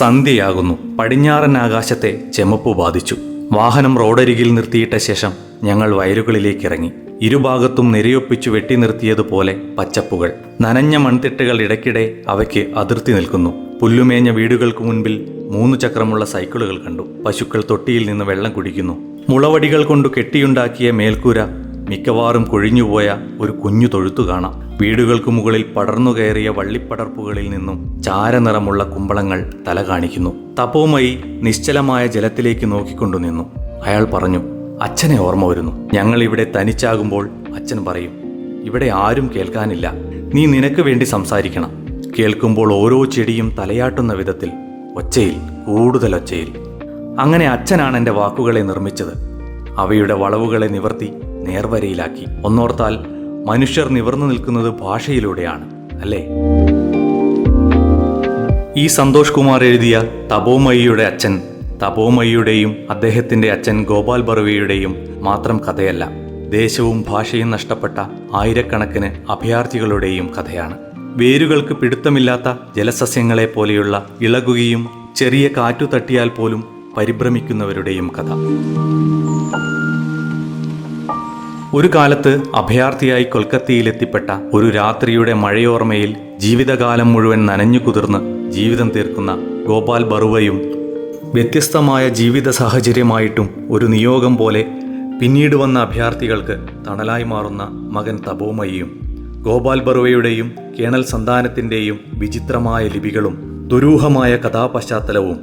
സന്ധ്യയാകുന്നു. പടിഞ്ഞാറൻ ആകാശത്തെ ചെമപ്പ് ബാധിച്ചു. വാഹനം റോഡരികിൽ നിർത്തിയിട്ട ശേഷം ഞങ്ങൾ വയലുകളിലേക്ക് ഇറങ്ങി ഇരുഭാഗത്തും നിരയൊപ്പിച്ചു വെട്ടി നിർത്തിയതുപോലെ പച്ചപ്പുകൾ. നനഞ്ഞ മൺതിട്ടകൾ ഇടയ്ക്കിടെ അവയ്ക്ക് അതിർത്തി നിൽക്കുന്നു. പുല്ലുമേഞ്ഞ വീടുകൾക്ക് മുൻപിൽ മൂന്ന് ചക്രമുള്ള സൈക്കിളുകൾ കണ്ടു. പശുക്കൾ തൊട്ടിയിൽ നിന്ന് വെള്ളം കുടിക്കുന്നു. മുളവടികൾ കൊണ്ട് കെട്ടിയുണ്ടാക്കിയ മേൽക്കൂര മിക്കവാറും കൊഴിഞ്ഞുപോയ ഒരു കുഞ്ഞു തൊഴുത്തു കാണാം. വീടുകൾക്ക് മുകളിൽ പടർന്നു കയറിയ വള്ളിപ്പടർപ്പുകളിൽ നിന്നും ചാരനിറമുള്ള കുമ്പളങ്ങൾ തല കാണിക്കുന്നു. തപോമയി നിശ്ചലമായ ജലത്തിലേക്ക് നോക്കിക്കൊണ്ടു നിന്നു. അയാൾ പറഞ്ഞു അച്ഛനെ ഓർമ്മ വരുന്നു. ഞങ്ങൾ ഇവിടെ തനിച്ചാകുമ്പോൾ അച്ഛൻ പറയും ഇവിടെ ആരും കേൾക്കാനില്ല. നീ നിനക്ക് വേണ്ടി സംസാരിക്കണം. കേൾക്കുമ്പോൾ ഓരോ ചെടിയും തലയാട്ടുന്ന വിധത്തിൽ ഒച്ചയിൽ കൂടുതൽ ഒച്ചയിൽ. അങ്ങനെ അച്ഛനാണ് എന്റെ വാക്കുകളെ നിർമ്മിച്ചത്. അവയുടെ വളവുകളെ നിവർത്തി നേർവരയിലാക്കി. ഒന്നോർത്താൽ മനുഷ്യർ നിവർന്നു നിൽക്കുന്നത് ഭാഷയിലൂടെയാണ് അല്ലേ? ഈ സന്തോഷ് കുമാർ എഴുതിയ തപോമയിയുടെ അച്ഛൻ തപോമയിയുടെയും അദ്ദേഹത്തിന്റെ അച്ഛൻ ഗോപാൽ ബർവയുടെയും മാത്രം കഥയല്ല ദേശവും ഭാഷയും നഷ്ടപ്പെട്ട ആയിരക്കണക്കിന് അഭയാർത്ഥികളുടെയും കഥയാണ്. വേരുകൾക്ക് പിടുത്തമില്ലാത്ത ജലസസ്യങ്ങളെ പോലെയുള്ള ഇളകുകയും ചെറിയ കാറ്റു തട്ടിയാൽ പോലും പരിഭ്രമിക്കുന്നവരുടെയും കഥ. ഒരു കാലത്ത് അഭയാർത്ഥിയായി കൊൽക്കത്തയിലെത്തിപ്പെട്ട ഒരു രാത്രിയുടെ മഴയോർമ്മയിൽ ജീവിതകാലം മുഴുവൻ നനഞ്ഞു കുതിർന്ന് ജീവിതം തീർക്കുന്ന ഗോപാൽ ബറുവയും വ്യത്യസ്തമായ ജീവിത സാഹചര്യമായിട്ടും ഒരു നിയോഗം പോലെ പിന്നീട് വന്ന അഭയാർത്ഥികൾക്ക് തണലായി മാറുന്ന മകൻ തപോമയിയും ഗോപാൽ ബറുവയുടെയും കേണൽ സന്താനത്തിന്റെയും വിചിത്രമായ ലിപികളും ദുരൂഹമായ കഥാപശ്ചാത്തലവും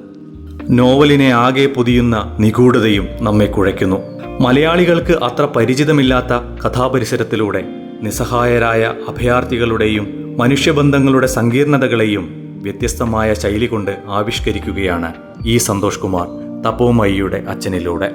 നോവലിനെ ആകെ പൊതിയുന്ന നിഗൂഢതയും നമ്മെ കുഴയ്ക്കുന്നു. മലയാളികൾക്ക് അത്ര പരിചിതമില്ലാത്ത കഥാപരിസരത്തിലൂടെ നിസ്സഹായരായ അഭയാർത്ഥികളുടെയും മനുഷ്യബന്ധങ്ങളുടെ സങ്കീർണതകളെയും വ്യത്യസ്തമായ ശൈലി കൊണ്ട് ആവിഷ്കരിക്കുകയാണ് ഈ സന്തോഷ് കുമാർ തപോമയിയുടെ അച്ഛനിലൂടെ.